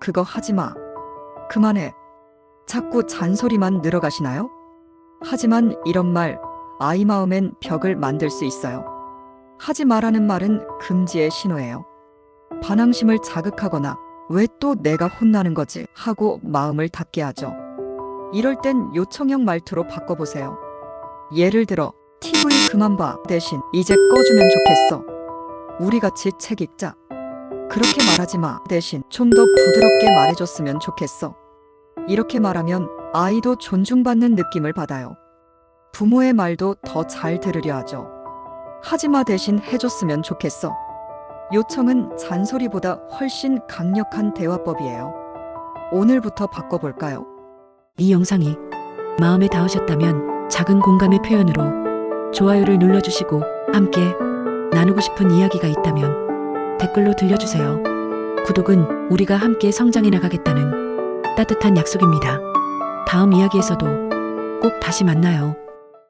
그거 하지 마. 그만해. 자꾸 잔소리만 늘어가시나요? 하지만 이런 말, 아이 마음엔 벽을 만들 수 있어요. 하지 말라는 말은 금지의 신호예요. 반항심을 자극하거나 왜 또 내가 혼나는 거지 하고 마음을 닫게 하죠. 이럴 땐 요청형 말투로 바꿔보세요. 예를 들어, TV 그만 봐 대신 이제 꺼주면 좋겠어. 우리 같이 책 읽자. 그렇게 말하지 마 대신 좀 더 부드럽게 말해줬으면 좋겠어. 이렇게 말하면 아이도 존중받는 느낌을 받아요. 부모의 말도 더 잘 들으려 하죠. 하지 마 대신 해줬으면 좋겠어. 요청은 잔소리보다 훨씬 강력한 대화법이에요. 오늘부터 바꿔볼까요? 이 영상이 마음에 닿으셨다면 작은 공감의 표현으로 좋아요를 눌러주시고 함께 나누고 싶은 이야기가 있다면 댓글로 들려주세요. 구독은 우리가 함께 성장해 나가겠다는 따뜻한 약속입니다. 다음 이야기에서도 꼭 다시 만나요.